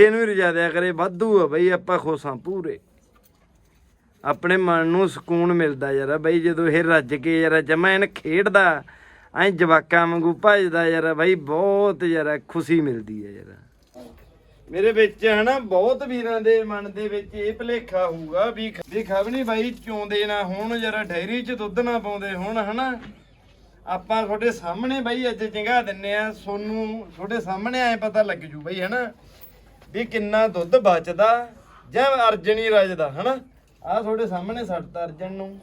ਇਹਨੂੰ ਹੀ ਰਜਾ ਦਿਆ ਕਰੇ, ਵਾਧੂ ਆ ਬਈ, ਆਪਾਂ ਖੁਸ਼ ਹਾਂ ਪੂਰੇ। ਆਪਣੇ ਮਨ ਨੂੰ ਸਕੂਨ ਮਿਲਦਾ ਯਾਰ, ਬਈ ਜਦੋਂ ਇਹ ਰੱਜ ਕੇ ਯਾਰ, ਜਮਾ ਖੇਡਦਾ, ਐ ਜਵਾਕਾਂ ਵਾਂਗੂ ਭੱਜਦਾ ਯਾਰ, ਬਈ ਬਹੁਤ ਯਾਰ, ਖੁਸ਼ੀ ਮਿਲਦੀ ਹੈ ਯਾਰ। ਮੇਰੇ ਵਿੱਚ ਹਨਾ, ਬਹੁਤ ਵੀਰਾਂ ਦੇ ਮਨ ਦੇ ਵਿੱਚ ਇਹ ਭਲੇਖਾ ਹੋਊਗਾ ਵੀ ਵੀ ਖਬਣੀ ਬਾਈ, ਚੋਂਦੇ ਨਾ ਹੁਣ ਯਾਰ, ਡੈਰੀ 'ਚ ਦੁੱਧ ਨਾ ਪਾਉਂਦੇ ਹੁਣ, ਹਨਾ। ਆਪਾਂ ਤੁਹਾਡੇ ਸਾਹਮਣੇ ਬਾਈ ਅੱਜ ਚੰਗਾ ਦਿੰਨੇ ਆ, ਸੋਨੂੰ, ਤੁਹਾਡੇ ਸਾਹਮਣੇ ਐ ਪਤਾ ਲੱਗ ਜੂ ਬਾਈ, ਹਨਾ। ਵੀ ਕਿੰਨਾ ਦੁੱਧ ਬਚਦਾ, ਜਾਂ ਅਰਜਣੀ ਰਜਦਾ ਹਨਾ? ਆ ਤੁਹਾਡੇ ਸਾਹਮਣੇ ਸੱਟਤਾ ਅਰਜਨ ਨੂੰ।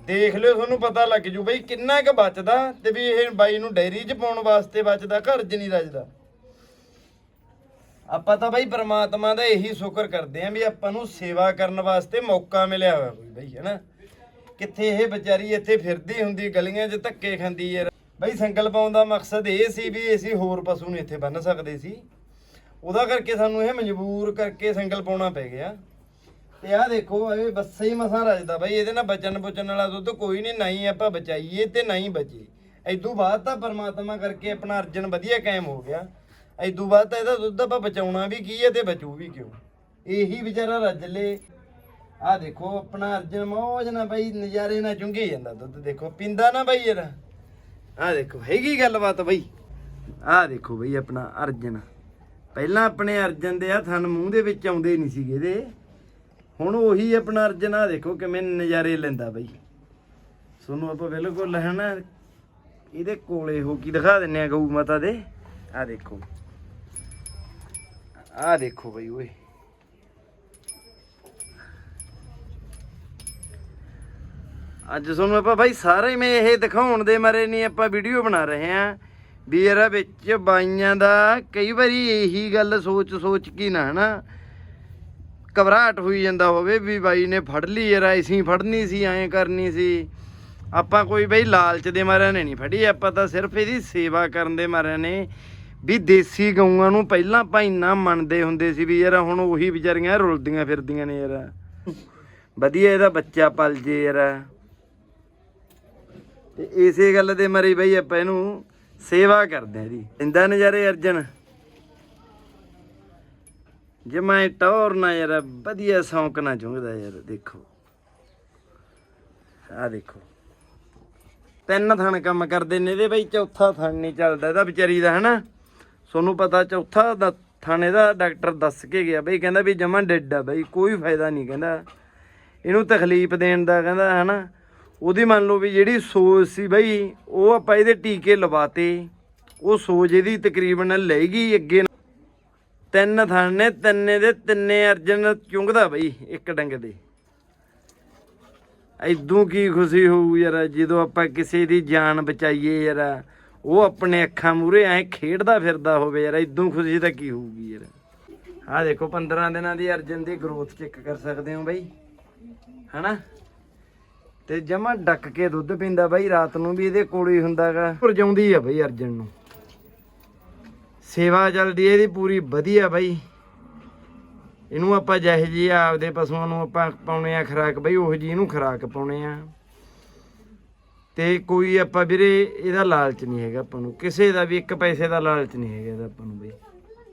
ਦੇਖ ਲਿਓ, ਤੁਹਾਨੂੰ ਪਤਾ ਲੱਗ ਜੂ ਬਈ ਕਿੰਨਾ ਕੁ ਬਚਦਾ ਤੇ ਵੀ ਇਹ ਬਾਈ ਨੂੰ ਡੈਰੀ 'ਚ ਪਾਉਣ ਵਾਸਤੇ ਬਚਦਾ ਘਰ 'ਚ ਨਹੀਂ ਰਜਦਾ ਆਪਾਂ ਤਾਂ ਬਈ ਪ੍ਰਮਾਤਮਾ ਦਾ ਇਹੀ ਸ਼ੁਕਰ ਕਰਦੇ ਆਂ ਵੀ ਆਪਾਂ ਨੂੰ ਸੇਵਾ ਕਰਨ ਵਾਸਤੇ ਮੌਕਾ ਮਿਲਿਆ ਹੋਇਆ ਕੋਈ ਬਈ, ਹੈਨਾ? ਕਿੱਥੇ ਇਹ ਵਿਚਾਰੀ ਇੱਥੇ ਫਿਰਦੀ ਹੁੰਦੀ, ਗਲੀਆਂ 'ਚ ਧੱਕੇ ਖਾਂਦੀ ਯਾਰ। ਬਈ ਸੰਗਲ ਪਾਉਣ ਦਾ ਮਕਸਦ ਇਹ ਸੀ ਵੀ ਅਸੀਂ ਹੋਰ ਪਸ਼ੂ ਨੂੰ ਇੱਥੇ ਬੰਨ ਸਕਦੇ ਸੀ। ਉਹਦਾ ਕਰਕੇ ਸਾਨੂੰ ਇਹ ਮਜਬੂਰ ਕਰਕੇ ਸੰਗਲ ਪਾਉਣਾ ਪੈ ਗਿਆ। ਤੇ ਆਹ ਦੇਖੋ ਇਹ ਬੱਸੇ ਹੀ ਮਸਾਂ ਰਜਦਾ ਬਈ, ਇਹਦੇ ਨਾਲ ਬਚਨ ਬੁਚਨ ਵਾਲਾ ਦੁੱਧ ਕੋਈ ਨਹੀਂ ਨਹੀਂ ਆਪਾਂ ਬਚਾਈਏ ਤੇ ਨਹੀਂ ਬਚੇ। ਐਦੂ ਬਾਅਦ ਤਾਂ ਪਰਮਾਤਮਾ ਕਰਕੇ ਆਪਣਾ ਅਰਜਨ ਵਧੀਆ ਕਾਇਮ ਹੋ ਗਿਆ। ਐਦੂ ਬਾਅਦ ਤਾਂ ਇਹਦਾ ਦੁੱਧ ਆਪਾਂ ਬਚਾਉਣਾ ਵੀ ਕੀ ਹੈ ਤੇ ਬਚੂ ਵੀ ਕਿਉਂ? ਇਹੀ ਵਿਚਾਰਾ ਰੱਜ ਲੇ। ਆਹ ਦੇਖੋ, ਆਪਣਾ ਅਰਜਨ ਮੌਜ ਨਾ ਬਈ ਨਜ਼ਾਰੇ ਨਾਲ ਚੁੰਗੀ ਜਾਂਦਾ ਦੁੱਧ। ਦੇਖੋ, ਪਿੰਦਾ ਨਾ ਬਈ ਯਾਰ। ਆਹ ਦੇਖੋ, ਹੈਗੀ ਗੱਲਬਾਤ ਬਈ। ਆਹ ਦੇਖੋ ਬਈ ਆਪਣਾ ਅਰਜਨ। ਪਹਿਲਾਂ ਆਪਣੇ ਅਰਜਨ ਦੇ ਆ ਥਣ ਮੂੰਹ ਦੇ ਵਿੱਚ ਆਉਂਦੇ ਨਹੀਂ ਸੀਗੇ ਇਹਦੇ। ਹੁਣ ਉਹੀ ਆਪਣਾ ਅਰਜਨ ਆ, ਦੇਖੋ ਕਿਵੇਂ ਨਜ਼ਾਰੇ ਲੈਂਦਾ ਬਈ। ਤੁਹਾਨੂੰ ਆਪਾਂ ਬਿਲਕੁਲ ਹੈ ਨਾ ਇਹਦੇ ਕੋਲੇ ਹੋ ਕੀ ਦਿਖਾ ਦਿੰਨੇ ਆ ਗਊ ਮਾਤਾ ਦੇ। ਆ ਦੇਖੋ। ਆ ਦੇਖੋ ਬਈ ਓਏ। ਅੱਜ ਤੁਹਾਨੂੰ ਆਪਾਂ ਬਾਈ ਸਾਰੇ ਮੈਂ ਇਹ ਦਿਖਾਉਣ ਦੇ ਮਾਰੇ ਨਹੀਂ ਆਪਾਂ ਵੀਡੀਓ ਬਣਾ ਰਹੇ ਆ ਵੀ ਯਾਰ ਵਿੱਚ ਬਾਈਆਂ ਦਾ ਕਈ ਵਾਰੀ ਇਹੀ ਗੱਲ ਸੋਚ ਸੋਚ ਕੇ ਨਾ, ਹਨਾ? ਘਬਰਾਹਟ ਹੋਈ ਜਾਂਦਾ ਹੋਵੇ ਵੀ ਬਾਈ ਨੇ ਫੜ ਲਈ, ਯਾਰ ਅਸੀਂ ਫੜਨੀ ਸੀ ਐਂ ਕਰਨੀ ਸੀ। ਆਪਾਂ ਕੋਈ ਬਈ ਲਾਲਚ ਦੇ ਮਾਰਿਆਂ ਨੇ ਨਹੀਂ ਫੜੀ, ਆਪਾਂ ਤਾਂ ਸਿਰਫ ਇਹਦੀ ਸੇਵਾ ਕਰਨ ਦੇ ਮਾਰਿਆਂ ਨੇ। ਵੀ ਦੇਸੀ ਗਊਆਂ ਨੂੰ ਪਹਿਲਾਂ ਆਪਾਂ ਇੰਨਾ ਮੰਨਦੇ ਹੁੰਦੇ ਸੀ ਵੀ ਯਾਰ ਹੁਣ ਉਹੀ ਵਿਚਾਰੀਆਂ ਰੁਲਦੀਆਂ ਫਿਰਦੀਆਂ ਨੇ ਯਾਰ। ਵਧੀਆ ਇਹਦਾ ਬੱਚਾ ਪਲ ਜੇ ਯਾਰ। ਤੇ ਇਸੇ ਗੱਲ ਦੇ ਮਾਰੇ ਬਈ ਆਪਾਂ ਇਹਨੂੰ ਸੇਵਾ ਕਰਦੇ ਆ ਇਹਦੀ ਇੰਦਾ ਨਜ਼ਾਰੇ ਅਰਜਨ। ਜੇ ਮੈਂ ਟੌਰ ਨਾ ਯਾਰ, ਵਧੀਆ ਸੌਂਕ ਨਾ ਚੁੰਗਦਾ ਯਾਰ, ਦੇਖੋ। ਆ ਦੇਖੋ। ਤਿੰਨ ਥਣ ਕੰਮ ਕਰਦੇ ਨੇ ਇਹਦੇ, ਬਈ ਚੌਥਾ ਥਣ ਨਹੀਂ ਚੱਲਦਾ। ਇਹਦਾ ਵਿਚਾਰੀ ਦਾ ਹਨਾ। ਤੁਹਾਨੂੰ ਪਤਾ ਚੌਥਾ ਦਾ ਥਣ ਇਹਦਾ, ਡਾਕਟਰ ਦੱਸ ਕੇ ਗਿਆ। ਬਈ ਕਹਿੰਦਾ ਵੀ ਜਮਾ ਡੈਡ ਆ ਬਈ, ਕੋਈ ਫਾਇਦਾ ਨਹੀਂ, ਕਹਿੰਦਾ। ਇਹਨੂੰ ਤਕਲੀਫ ਦੇਣ ਦਾ ਕਹਿੰਦਾ, ਹਨਾ। ਉਹਦੀ ਮੰਨ ਲਓ ਵੀ ਜਿਹੜੀ ਸੋਜ ਸੀ ਬਈ, ਉਹ ਆਪਾਂ ਇਹਦੇ ਟੀਕੇ ਲਵਾਤੇ। ਉਹ ਸੋਜ ਇਹਦੀ ਤਕਰੀਬਨ ਲੈ ਅੱਗੇ ਤਿੰਨ ਥਣ ਨੇ, ਤਿੰਨੇ ਦੇ ਤਿੰਨੇ ਅਰਜਨ ਚੁੰਗਦਾ ਬਈ, ਇੱਕ ਡੰਗ ਦੇ। ਐਦੂ ਕੀ ਖੁਸ਼ੀ ਹੋਊ ਯਾਰ, ਜਦੋਂ ਆਪਾਂ ਕਿਸੇ ਦੀ ਜਾਨ ਬਚਾਈਏ ਯਾਰ। ਉਹ ਆਪਣੇ ਅੱਖਾਂ ਮੂਰੇ ਐ ਖੇਡਦਾ ਫਿਰਦਾ ਹੋਵੇ ਯਾਰ ਐਦੂ ਖੁਸ਼ੀ ਤਾਂ ਕੀ ਹੋਊਗੀ ਯਾਰ। ਆਹ ਦੇਖੋ 15 ਦਿਨਾਂ ਦੀ ਅਰਜਨ ਦੀ ਗਰੋਥ ਚੈੱਕ ਕਰ ਸਕਦੇ ਹੋ ਬਈ। ਹਨਾ? ਤੇ ਜਮਾ ਡੱਕ ਕੇ ਦੁੱਧ ਪੀਂਦਾ ਬਾਈ, ਰਾਤ ਨੂੰ ਵੀ ਇਹਦੇ ਕੋਲ ਹੀ ਹੁੰਦਾਗਾ। ਪਰਜਾਉਂਦੀ ਆ ਬਈ ਅਰਜਨ ਨੂੰ। ਸੇਵਾ ਚੱਲਦੀ ਇਹਦੀ ਪੂਰੀ ਵਧੀਆ ਬਾਈ। ਇਹਨੂੰ ਆਪਾਂ ਜਿਹੇ ਜੀ ਆਪਦੇ ਪਸ਼ੂਆਂ ਨੂੰ ਆਪਾਂ ਪਾਉਣੇ ਆ ਖਰਾਕ ਬਈ, ਉਹ ਜੀ ਇਹਨੂੰ ਖਰਾਕ ਪਾਉਣੇ ਆ। ਤੇ ਕੋਈ ਆਪਾਂ ਵੀਰੇ, ਇਹਦਾ ਲਾਲਚ ਨਹੀਂ ਹੈਗਾ ਆਪਾਂ ਨੂੰ। ਕਿਸੇ ਦਾ ਵੀ ਇੱਕ ਪੈਸੇ ਦਾ ਲਾਲਚ ਨਹੀਂ ਹੈਗਾ ਇਹਦਾ ਆਪਾਂ ਨੂੰ ਬਈ।